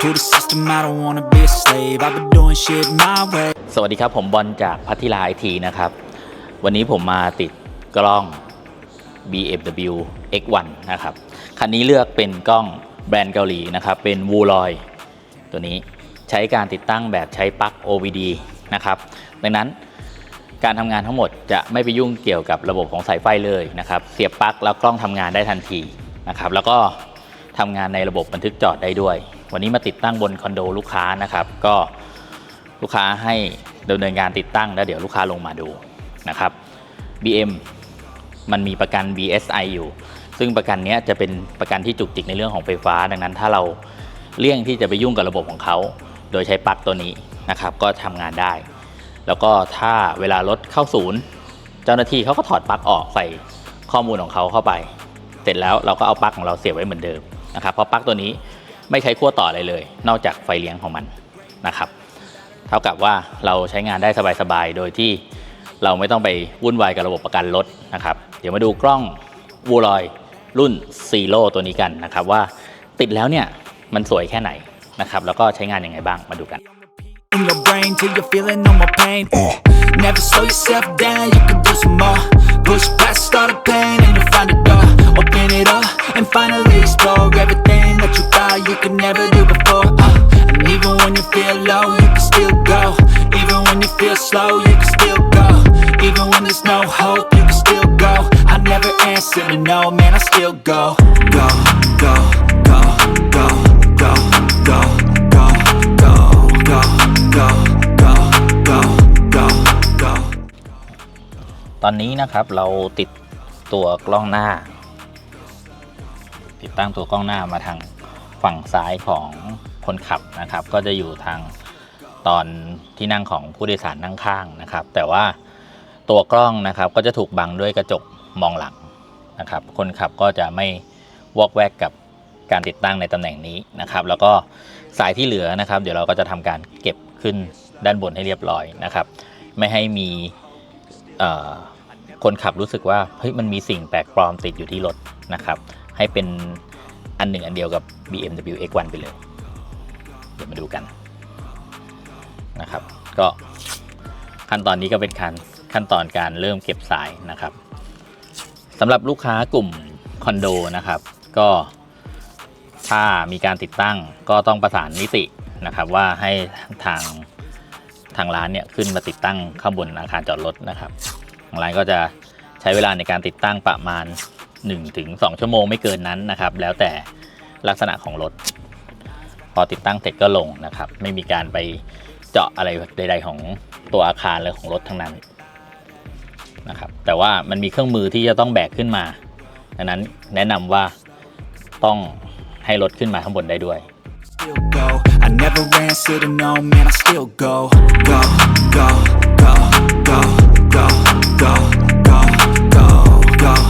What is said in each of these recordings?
to the system, I don't wanna be a slave. I've been doing shit my way. สวัสดีครับ ผมบอลจากพัทิลาไอทีนะครับ วันนี้ผมมาติดกล้อง BMW X1 นะครับ คันนี้เลือกเป็นกล้องแบรนด์เกาหลีนะครับ เป็นวูลอยตัวนี้ใช้การติดตั้งแบบใช้ปลั๊ก OBD นะครับ ดังนั้นการทำงานทั้งหมดจะไม่ไปยุ่งเกี่ยวกับระบบของสายไฟเลยนะครับ เสียบปลั๊กแล้วกล้องทำงานได้ทันทีนะครับ แล้วก็ทำงานในระบบบันทึกจอดได้ด้วย วันนี้มาติดตั้งบนคอนโดลูกค้านะครับ ก็ลูกค้าให้ดำเนินการติดตั้งแล้วเดี๋ยวลูกค้าลงมาดูนะครับ BM มันมีประกัน BSI อยู่ ซึ่งประกันนี้จะเป็นประกันที่จุกจิกในเรื่องของไฟฟ้า ดังนั้นถ้าเราเลี่ยงที่จะไปยุ่งกับระบบของเขา โดยใช้ปลั๊กตัวนี้นะครับ ก็ทำงานได้ แล้วก็ถ้าเวลารถเข้าศูนย์ เจ้าหน้าที่เขาก็ถอดปลั๊กออกใส่ข้อมูลของเขาเข้าไป เสร็จแล้วเราก็เอาปลั๊กของเราเสียบไว้เหมือนเดิมนะครับ เพราะปลั๊กตัวนี้ ไม่ใช้ขั้วต่ออะไรเลย นอกจากไฟเลี้ยงของมันนะครับ เท่ากับว่าเราใช้งานได้สบายๆ โดยที่เราไม่ต้องไปวุ่นวายกับระบบประกันรถนะครับ เดี๋ยวมาดูกล้องวูลอยรุ่นซีโร่ตัวนี้กันนะครับ ว่าติดแล้วเนี่ยมันสวยแค่ไหนนะครับ แล้วก็ใช้งานยังไงบ้างมาดูกัน in your brain till you're feeling no more pain. Uh, Never slow yourself down, you can do some more. Push past all the pain and you'll find a door. Open it up and finally could never do before. Uh, and even when you feel low, you can still go. Even when you feel slow, you can still go. Even when there's no hope, you can still go. I never answer to no, man, I still go. Go, go, go, go, go, go, go, go, go, go, go, go, go, go. ตอนนี้นะครับเราติดตัวกล้องหน้า ติดตั้งตัวกล้องหน้ามาทาง ฝั่งซ้ายของคนขับนะครับ ก็จะอยู่ทางตอนที่นั่งของผู้โดยสารนั่งข้างนะครับ แต่ว่าตัวกล้องนะครับก็จะถูกบังด้วยกระจกมองหลังนะครับ คนขับก็จะไม่วอกแวกกับการติดตั้งในตำแหน่งนี้นะครับ แล้วก็สายที่เหลือนะครับ เดี๋ยวเราก็จะทำการเก็บขึ้นด้านบนให้เรียบร้อยนะครับ ไม่ให้มีคนขับรู้สึกว่าเฮ้ยมันมีสิ่งแปลกปลอมติดอยู่ที่รถนะครับ ให้เป็น อันหนึ่งอันเดียวกับ BMW X1 ไปเลย เดี๋ยวมาดูกันนะครับ ก็ขั้นตอนนี้ก็เป็นขั้นขั้นตอนการเริ่มเก็บสายนะครับสำหรับลูกค้ากลุ่มคอนโดนะครับ ก็ถ้ามีการติดตั้งก็ต้องประสานนิตินะครับ ว่าให้ทางทางร้านเนี่ยขึ้นมาติดตั้งข้างบนอาคารจอดรถนะครับทางร้านก็จะใช้เวลาในการติดตั้งประมาณ 1-2 ชั่วโมงไม่เกินนั้นนะครับ แล้วแต่ลักษณะของรถ พอติดตั้งเสร็จก็ลงนะครับ ไม่มีการไปเจาะอะไรใด ๆ ของตัวอาคารหรือของรถทั้งนั้นนะครับแต่ว่ามันมีเครื่องมือที่จะต้องแบกขึ้นมาดังนั้นแนะนำว่าต้องให้รถขึ้นมาข้างบนได้ด้วย go, go, go, go, go, go, go.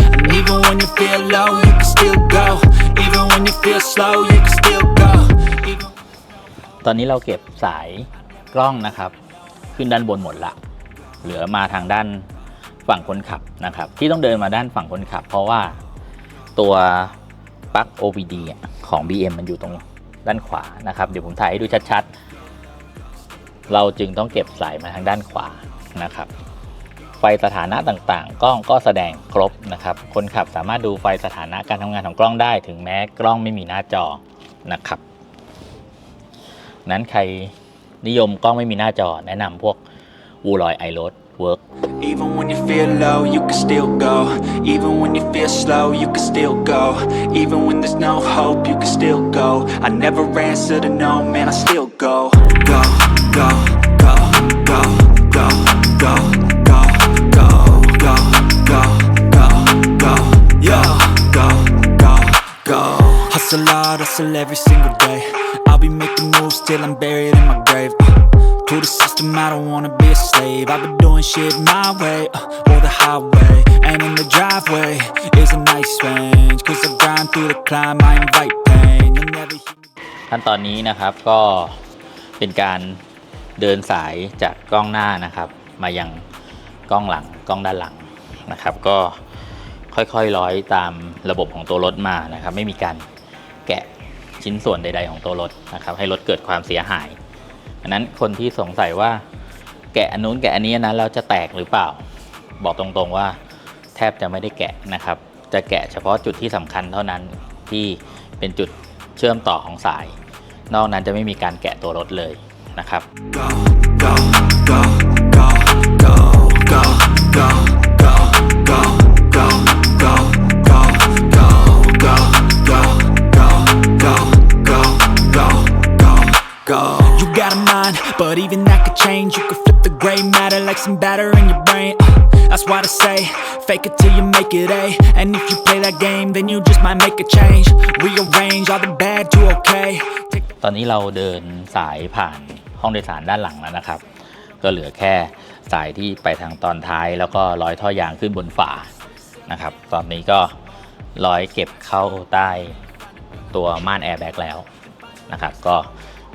even when you feel low, you can still go. Even when you feel slow, you can still go. ตอนนี้เราเก็บสายกล้องนะครับ ขึ้นด้านบนหมดละ เหลือมาทางด้านฝั่งคนขับนะครับ ที่ต้องเดินมาด้านฝั่งคนขับ เพราะว่าตัวปลั๊ก OBD อะของ BM มันอยู่ตรงด้านขวานะครับ เดี๋ยวผมถ่ายให้ดูชัดๆ เราจึงต้องเก็บสายมาทางด้านขวานะครับ ไฟสถานะต่างๆ กล้องก็แสดงครบนะครับ คนขับสามารถดูไฟสถานะการทำงานของกล้องได้ ถึงแม้กล้องไม่มีหน้าจอนะครับ นั้นใครนิยมกล้องไม่มีหน้าจอแนะนำพวกวูลอยไอโรดเวิร์ก Even when you feel low, you can still go. Even when you feel slow, you can still go. Even when there's no hope, you can still go. I never answer to no, man, I still. Go, go, go, hustle, I hustle every single day. I'll be making moves till I'm buried in my grave. Uh, to the system, I don't wanna be a slave. I've been doing shit my way, uh, or the highway. And in the driveway is a nice range. Cause I grind through the climb, I invite pain. You'll never hear me. ขั้นตอนนี้นะครับก็เป็นการเดินสายจากกล้องหน้านะครับ มายังกล้องหลังกล้องด้านหลังนะครับ ก็ค่อยๆร้อยตามระบบของตัวรถมานะครับ ไม่มีการ แกะชิ้นส่วนใด ๆ ของตัวรถนะครับ ให้รถเกิดความเสียหายอันนั้นคนที่สงสัยว่าแกะอันนู้นแกะอันนี้นนั้นแล้วจะแตกหรือเปล่า บอกตรงๆว่า แทบจะไม่ได้แกะนะครับ จะแกะเฉพาะจุดที่สำคัญเท่านั้นที่เป็นจุดเชื่อมต่อของสาย นอกนั้นจะไม่มีการแกะตัวรถเลยนะครับ go, go, go, go, go, go, go, some batter in your brain. Uh, That's why they say, fake it till you make it A. And if you play that game, then you just might make a change. Rearrange all the bad to okay. ตอนนี้เราเดินสายผ่านห้องโดยสารด้านหลังแล้วนะครับ ก็เหลือแค่สายที่ไปทางตอนท้าย แล้วก็ร้อยท่อยางขึ้นบนฝานะครับ ตอนนี้ก็ร้อยเก็บเข้าใต้ตัวม่านแอร์แบ็กแล้วนะครับ ก็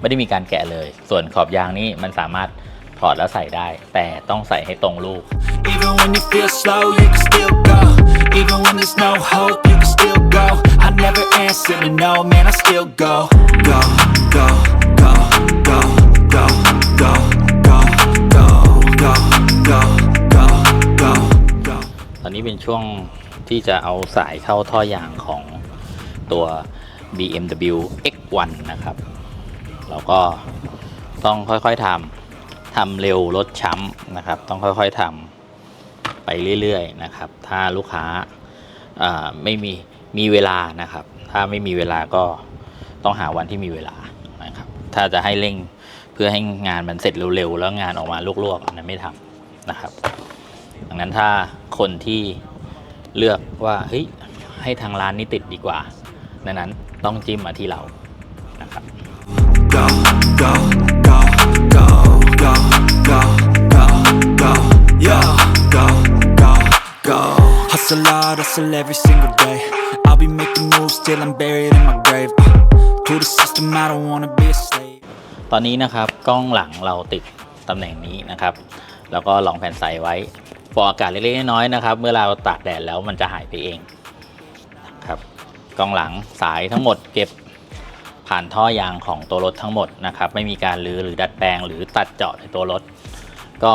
ไม่ได้มีการแกะเลย ส่วนขอบยางนี้มันสามารถ ถอดแล้วใส่ได้ แต่ต้องใส่ให้ตรงลูก Even when you feel slow, you can still go. Even when there's no hope, you can still go. I never answer to no, man, I still go. Go, go, go, go, go, go, go, go, go, go, go, go, go. ตอนนี้เป็นช่วงที่จะเอาสายเข้าท่อยางของตัว BMW X1 นะครับแล้วก็ต้องค่อยๆทำ ทำเร็วลดช้ำนะครับ ต้องค่อยๆทำไปเรื่อยๆนะครับ ถ้าลูกค้าไม่มีมีเวลานะครับ ถ้าไม่มีเวลาก็ต้องหาวันที่มีเวลานะครับ ถ้าจะให้เร่งเพื่อให้งานมันเสร็จเร็วๆ แล้วงานออกมาลวกๆอันนั้นไม่ทำนะครับ ดังนั้นถ้าคนที่เลือกว่าเฮ้ยให้ทางร้านนี้ติดดีกว่าดังนั้นต้องจิ้มมาที่เรานะครับ go, go, go, go, go, go, yeah, go, go, go. Hustle hard, hustle every single day. I'll be making moves till I'm buried in my grave. To the system, I don't wanna be a slave. ตอนนี้นะครับกล้องหลังเราติดตำแหน่งนี้นะครับ แล้วก็ลองแผ่นใสไว้ฟอกอากาศเล็กๆน้อยๆนะครับ เมื่อเราตากแดดแล้วมันจะหายไปเองครับกล้องหลังสายทั้งหมดเก็บ ผ่านท่อยางของตัวรถทั้งหมดนะครับ ไม่มีการรื้อหรือดัดแปลงหรือตัดเจาะในตัวรถ ก็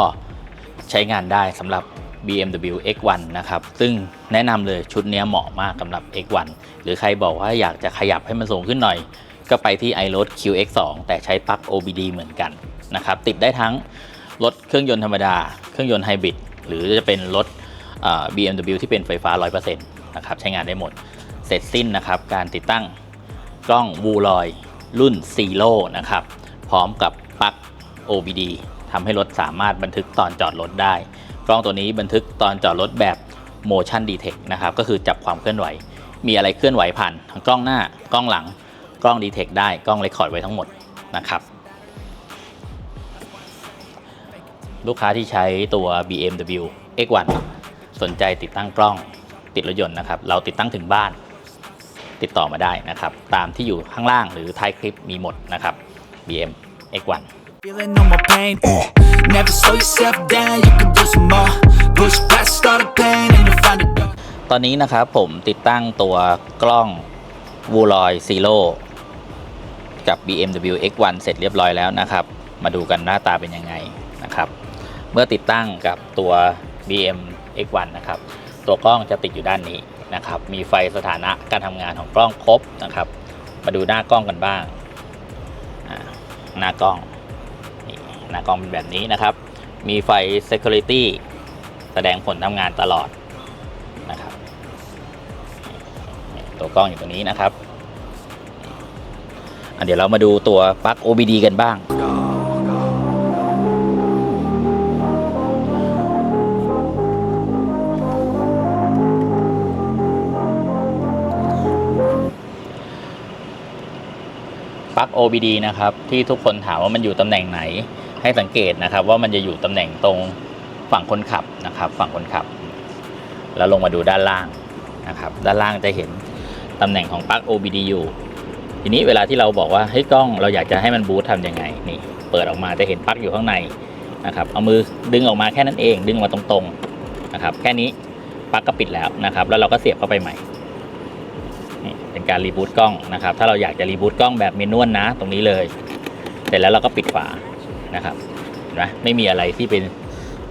ใช้งานได้สำหรับ BMW X1 นะครับ ซึ่งแนะนำเลยชุดนี้เหมาะมากสำหรับ X1 หรือใครบอกว่าอยากจะขยับให้มันสูงขึ้นหน่อย ก็ไปที่ iRoad QX2 แต่ใช้ปลั๊ก OBD เหมือนกันนะครับ ติดได้ทั้งรถเครื่องยนต์ธรรมดา เครื่องยนต์ไฮบริดหรือจะเป็นรถ BMW ที่เป็นไฟฟ้า 100%นะครับ ใช้งานได้หมด เสร็จสิ้นนะครับ การติดตั้ง กล้องวูลอยรุ่น Zero นะครับ พร้อมกับปลั๊ก OBD ทำให้รถสามารถบันทึกตอนจอดรถได้ กล้องตัวนี้บันทึกตอนจอดรถแบบ motion detect นะครับ ก็คือจับความเคลื่อนไหว มีอะไรเคลื่อนไหวผ่านทั้งกล้องหน้ากล้องหลัง กล้อง detect ได้กล้อง record ไว้ทั้งหมดนะครับลูกค้าที่ใช้ตัว BMW X1 สนใจติดตั้งกล้องติดรถยนต์นะครับ เราติดตั้งถึงบ้าน ติดต่อมาได้นะครับ ตามที่อยู่ข้างล่างหรือท้ายคลิปมีหมดนะครับ BM X1 Feeling no more pain. Uh, never slow yourself down, you can do some more. Push past all the pain and you'll find a door. ตอนนี้นะครับผมติดตั้งตัวกล้อง w o l o y Zero กับ BMW X1 เสร็จเรียบร้อยแล้วนะครับ มาดูกันหน้าตาเป็นยังไงนะครับ เมื่อติดตั้งกับตัว BM X1 นะครับ ตัวกล้องจะติดอยู่ด้านนี้นะครับ มีไฟสถานะการทำงานของกล้องครบนะครับ มาดูหน้ากล้องกันบ้าง หน้ากล้องนี่หน้ากล้องเป็นแบบนี้นะครับ มีไฟ Security แสดงผลทำงานตลอดนะครับตัวกล้องอยู่ตรงนี้นะครับเดี๋ยวเรามาดูตัวปลั๊ก OBD กันบ้าง OBD นะครับที่ทุกคนถามว่ามันอยู่ตำแหน่งไหน ให้สังเกตนะครับ ว่ามันจะอยู่ตำแหน่งตรงฝั่งคนขับนะครับ ฝั่งคนขับ แล้วลงมาดูด้านล่างนะครับ ด้านล่างจะเห็นตำแหน่งของปลั๊ก OBD อยู่ ทีนี้เวลาที่เราบอกว่าเฮ้ยกล้องเราอยากจะให้มันบูตทำยังไงนี่เปิดออกมาจะเห็นปลั๊กอยู่ข้างในนะครับ เอามือดึงออกมาแค่นั้นเอง ดึงมาตรงๆนะครับ แค่นี้ปลั๊กก็ปิดแล้วนะครับ แล้วเราก็เสียบเข้าไปใหม่ เป็นการรีบูตกล้องนะครับ ถ้าเราอยากจะรีบูตกล้องแบบเมนวลนะ ตรงนี้เลย เสร็จแล้วเราก็ปิดฝานะครับเห็นไหมไม่มีอะไรที่เป็น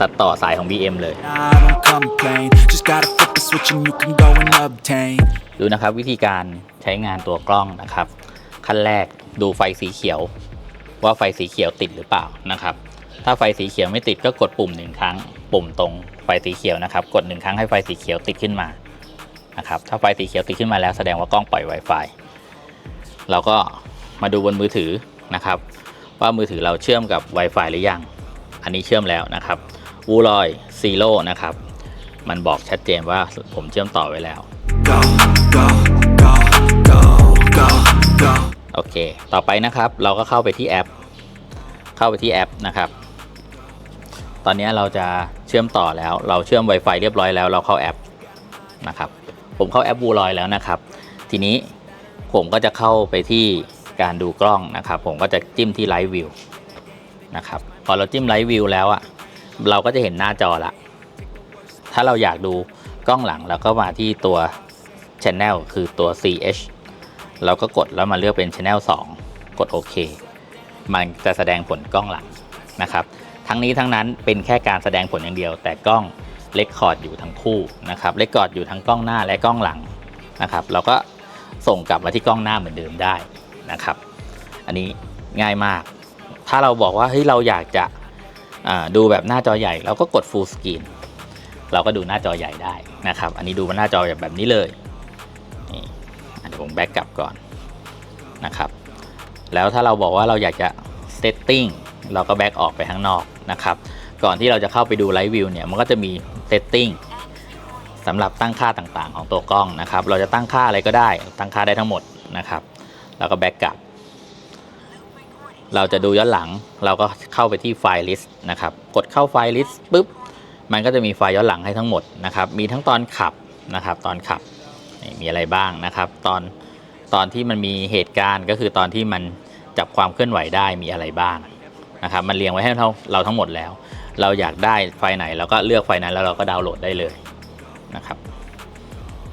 ตัดต่อสายของ BM เลย I don't complain. Just gotta flip the switch and you can go and obtain. ดูนะครับวิธีการใช้งานตัวกล้องนะครับ ขั้นแรกดูไฟสีเขียว ว่าไฟสีเขียวติดหรือเปล่านะครับ ถ้าไฟสีเขียวไม่ติดก็กดปุ่มหนึ่งครั้ง ปุ่มตรงไฟสีเขียวนะครับ กดหนึ่งครั้งให้ไฟสีเขียวติดขึ้นมา นะครับถ้าไฟสีเขียวติดขึ้นมาแล้วแสดงว่ากล้องปล่อย Wi-Fi เราก็มาดูบนมือถือนะครับ ว่ามือถือเราเชื่อมกับ Wi-Fi หรือยัง อันนี้เชื่อมแล้วนะครับวูลอยซีโร่นะครับ มันบอกชัดเจนว่าผมเชื่อมต่อไว้แล้ว Go, go, go, go, go, go. โอเค ต่อไปนะครับ เราก็เข้าไปที่แอป เข้าไปที่แอปนะครับ ตอนนี้เราจะเชื่อมต่อแล้ว เราเชื่อม Wi-Fi เรียบร้อยแล้ว เราเข้าแอปนะครับ ผมเข้าแอปบูลอยแล้วนะครับ ทีนี้ผมก็จะเข้าไปที่การดูกล้องนะครับ ผมก็จะจิ้มที่ไลฟ์วิวนะครับพอเราจิ้มไลฟ์วิวแล้วอะเราก็จะเห็นหน้าจอละ ถ้าเราอยากดูกล้องหลังเราก็มาที่ตัว Channel คือตัว CH เราก็กดแล้วมาเลือกเป็น Channel 2 กดโอเค มันจะแสดงผลกล้องหลังนะครับ ทั้งนี้ทั้งนั้นเป็นแค่การแสดงผลอย่างเดียว แต่กล้อง เลคคอร์ดอยู่ทั้งคู่นะครับเลคคอร์ดอยู่ทั้งกล้องหน้าและกล้องหลังนะครับเราก็ส่งกลับมาที่กล้องหน้าเหมือนเดิมได้นะครับ อันนี้ง่ายมาก ถ้าเราบอกว่าเฮ้ยเราอยากจะดูแบบหน้าจอใหญ่เราก็กด full screen เราก็ดูหน้าจอใหญ่ได้นะครับ อันนี้ดูบนหน้าจอแบบนี้เลยนี่อะเดี๋ยวผมแบ็กกลับก่อนนะครับ แล้วถ้าเราบอกว่าเราอยากจะ setting เราก็แบ็กออกไปข้างนอกนะครับ ก่อนที่เราจะเข้าไปดูไลฟ์วิวเนี่ย มันก็จะมี setting สำหรับตั้งค่าต่างๆ ของตัวกล้องนะครับ เราจะตั้งค่าอะไรก็ได้ ตั้งค่าได้ทั้งหมดนะครับ แล้วก็แบ็กกลับ เราจะดูย้อนหลัง เราก็เข้าไปที่ไฟล์ list นะครับ กดเข้าไฟล์ list ปุ๊บ มันก็จะมีไฟล์ย้อนหลังให้ทั้งหมดนะครับ มีทั้งตอนขับนะครับ ตอนขับ มีอะไรบ้างนะครับ ตอนตอนที่มันมีเหตุการณ์ก็คือตอนที่มันจับความเคลื่อนไหวได้มีอะไรบ้างนะครับ มันเรียงไว้ให้เราเราทั้งหมดแล้ว เราอยากได้ไฟล์ไหนเราก็เลือกไฟล์นั้นแล้วเราก็ดาวน์โหลดได้เลยนะครับ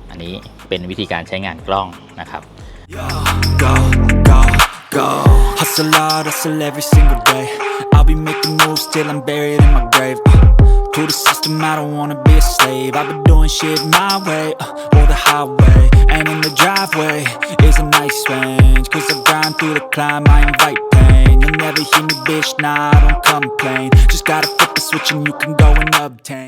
อันนี้เป็นวิธีการใช้งานกล้องนะครับ Go, go, go. Hustle hard, hustle every single day. I'll be making moves till I'm buried in my grave. Uh, to the system, I don't wanna be a slave. I've been doing shit my way, uh, or the highway. And in the driveway is a nice range. Cause I grind through the climb, I invite pain. You'll never hear me, bitch, nah, I don't complain. Just gotta flip the switch and you can go and obtain.